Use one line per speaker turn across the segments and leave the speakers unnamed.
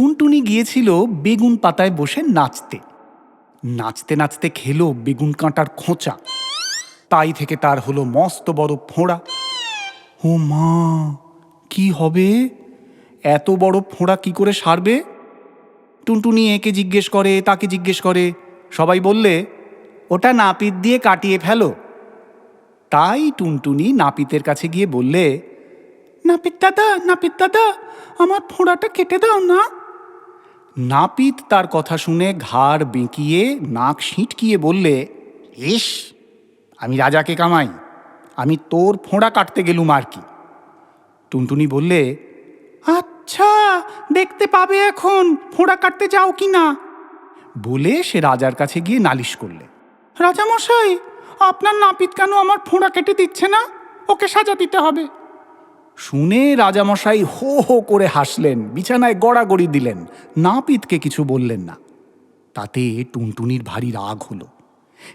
টুনটুনি গিয়েছিল বেগুন পাতায় বসে নাচতে। নাচতে নাচতে খেলো বেগুন কাঁটার খোঁচা। তাই থেকে তার হলো মস্ত বড় ফোঁড়া। ও মা, কি হবে? এত বড় ফোঁড়া কি করে সারবে? টুনটুনি একে জিজ্ঞেস করে, তাকে জিজ্ঞেস করে। সবাই বললে, ওটা নাপিত দিয়ে কাটিয়ে ফেলো। তাই টুনটুনি নাপিতের কাছে গিয়ে বললে, নাপিত দাদা নাপিত দাদা, আমার ফোঁড়াটা কেটে দাও না। নাপিত তার কথা শুনে ঘাড় বেঁকিয়ে, নাক সিঁটকিয়ে বললে, ইস, আমি রাজাকে কামাই। আমি তোর ফোঁড়া কাটতে গেলুম আর কি? টুনটুনি বললে আচ্ছা দেখতে পাবে এখন, ফোঁড়া কাটতে যাও কি না? বলে সে রাজার কাছে গিয়ে নালিশ করলে, রাজামশাই, আপনার নাপিত কেন আমার ফোঁড়া কেটে দিচ্ছে না? ওকে সাজা দিতে হবে। শুনে রাজামশাই হো হো করে হাসলেন, বিছানায় গড়াগড়ি দিলেন। নাপিতকে কিছু বললেন না। তাতে টুনটুনির ভারী রাগ হলো।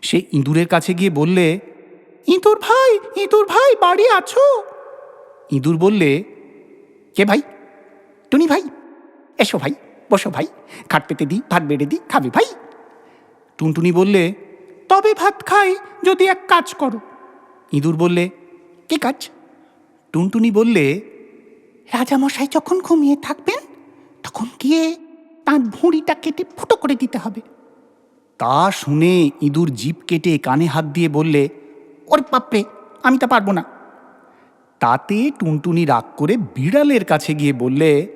সে ইঁদুরের কাছে গিয়ে বললে, ইঁদুর ভাই ইঁদুর ভাই, বাড়ি আছো? ইঁদুর বললে, কে ভাই? টুনি ভাই? এসো ভাই, বসো ভাই, খাট পেতে দিই ভাত বেড়ে দিই খাবে ভাই? টুনটুনি বললে, তবে ভাত খাই, যদি এক কাজ করো। ইঁদুর বললে, কে কাজ? টুনটুনি বললে রাজামশাই যখন ঘুমিয়ে থাকবেন তখন গিয়ে তার ভুঁড়িটা কেটে ফুটো করে দিতে হবে। তা শুনে ইঁদুর জিপ কেটে কানে হাত দিয়ে বললে ওরে বাপরে আমি তা পারব না। তাতে টুনটুনি রাগ করে বিড়ালের কাছে গিয়ে বললে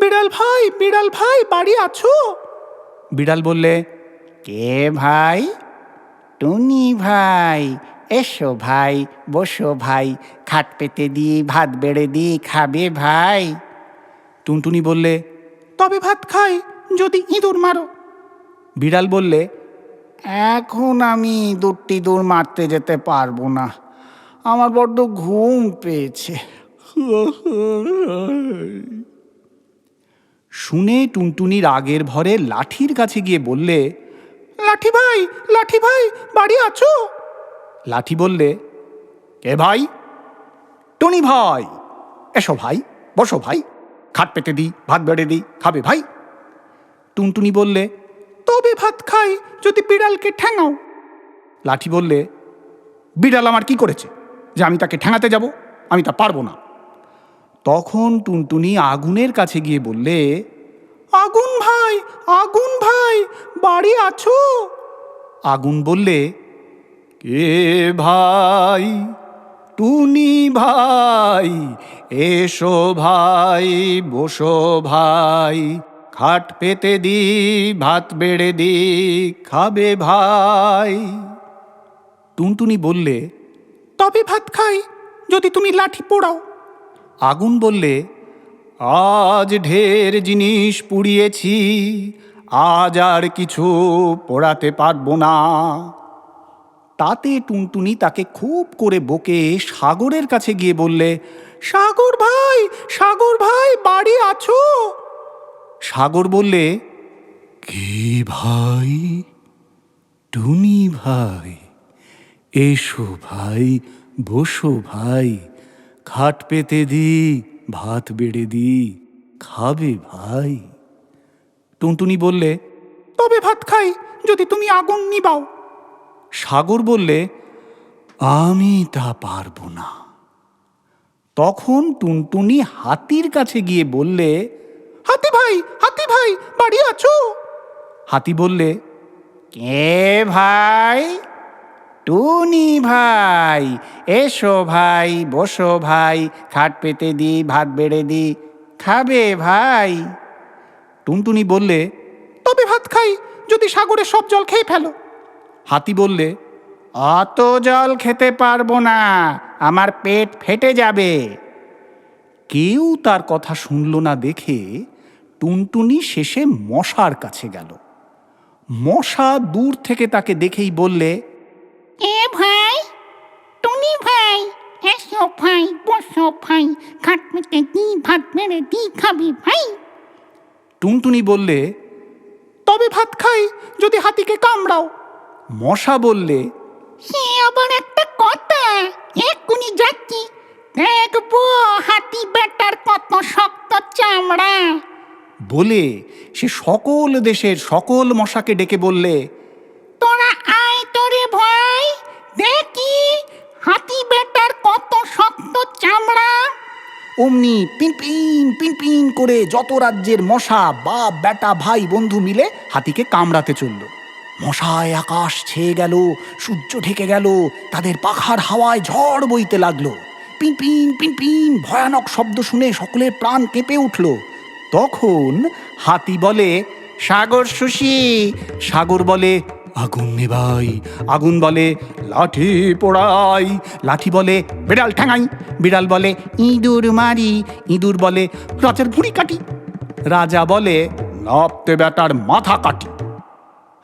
বিড়াল ভাই বিড়াল ভাই বাড়ি আছো? বিড়াল বললে কে ভাই? টুনি ভাই এসো ভাই বসো ভাই খাট পেতে দি ভাত বেড়ে দি খাবে ভাই। টুনটুনি বললে তবে ভাত খাই যদি ইঁদুর মারো। বিড়াল বললে এখন আমি ইঁদুরটি দূর মারতে যেতে পারব না। আমার বড্ড ঘুম পেয়েছে। শুনে টুনটুনি রাগের ভরে লাঠির কাছে গিয়ে বললে লাঠি ভাই লাঠি ভাই বাড়ি আছো? লাঠি বললে, কে ভাই? টুনি ভাই। এসো ভাই, বসো ভাই। খাট পেতে দিই, ভাত বেড়ে দিই, খাবে ভাই? টুনটুনি বললে, তবে ভাত খাই, যদি বিড়ালকে ঠ্যাঙাও লাঠি বললে, বিড়াল আমার কি করেছে? যে আমি তাকে ঠ্যাঙাতে যাব, আমি তা পারব না। তখন টুনটুনি আগুনের কাছে গিয়ে বললে, আগুন ভাই আগুন ভাই, বাড়ি আছো? আগুন বললে কে ভাই? টুনি ভাই, এসো ভাই, বসো ভাই। খাট পেতে দি, ভাত বেড়ে দি, খাবে ভাই। টুনটুনি বললে, তবে ভাত খাই, যদি তুমি লাঠি পোড়াও। আগুন বললে, আজ ঢের জিনিস পুড়িয়েছি, আজ আর কিছু পোড়াতে পারব না। তাতে টুনটুনি তাকে খুব করে বকে সাগরের কাছে গিয়ে বললে, সাগর ভাই সাগর ভাই, বাড়ি আছো? সাগর বললে, কে ভাই? টুনি ভাই, এসো ভাই, বসো ভাই, খাট পেতে দি, ভাত বেড়ে দি, খাবে ভাই। টুনটুনি বললে, তবে ভাত খাই, যদি তুমি আগুন নিবাও। সাগর বললে, আমি তা পারব না। তখন টুনটুনি হাতির কাছে গিয়ে বললে, হাতি ভাই হাতি ভাই, বাড়ি আছো? হাতি বললে, কে ভাই? টুনি ভাই, এসো ভাই, বসো ভাই, খাট পেতে দি, ভাত বেড়ে দি, খাবে ভাই? টুনটুনি বললে, তবে ভাত খাই, যদি সাগরে সব জল খেয়ে ফেলো। হাতি বললে অত জল খেতে পারব না আমার পেট ফেটে যাবে। কেউ তার কথা শুনল না দেখে টুনটুনি শেষে মশার কাছে গেল। মশা দূর থেকে তাকে দেখেই বললে
এ ভাই টুনি ভাই এসো ভাই বসো ভাই পেতে দি ভাত মেরে দি খাবি ভাই?
টুনটুনি বললে তবে ভাত খাই যদি হাতিকে কামড়াও মশা বললে
সে আবার একটা কথা এক্ষুনি যাচ্ছি। দেখব হাতি বেটার কত শক্ত চামড়া।
বলে সে সকল দেশের সকল মশাকে ডেকে বললে
তোরা আয় তোরে ভাই দেখি হাতি বেটার কত শক্ত চামড়া।
অমনি পিন পিন পিন পিন করে যত রাজ্যের মশা বাপ বেটা ভাই বন্ধু মিলে হাতিকে কামড়াতে চলল। মশায় আকাশ ছেয়ে গেল, সূর্য ঢেকে গেল, তাদের পাখার হাওয়ায় ঝড় বইতে লাগল। পিন পিন পিন পিন, ভয়ানক শব্দ শুনে সকলের প্রাণ কেঁপে উঠল। তখন হাতি বলে, সাগর সুশি। সাগর বলে, আগুন নেবাই আগুন বলে, লাঠি পোড়াই। লাঠি বলে, বিড়াল ঠ্যাঙাই। বিড়াল বলে, ইঁদুর মারি। ইঁদুর বলে, রাজার ভুঁড়ি কাটি। রাজা বলে, নাপতে বেটার মাথা কাটি।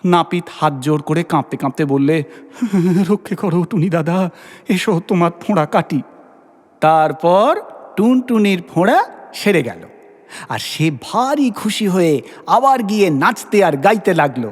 নাপিত হাত জোর করে কাঁপতে কাঁপতে বললে, রক্ষে করো টুনি দাদা, এসো তোমার ফোঁড়া কাটি। তারপর টুনটুনির ফোঁড়া সেরে গেল। আর সে ভারী খুশি হয়ে আবার গিয়ে নাচতে আর গাইতে লাগল।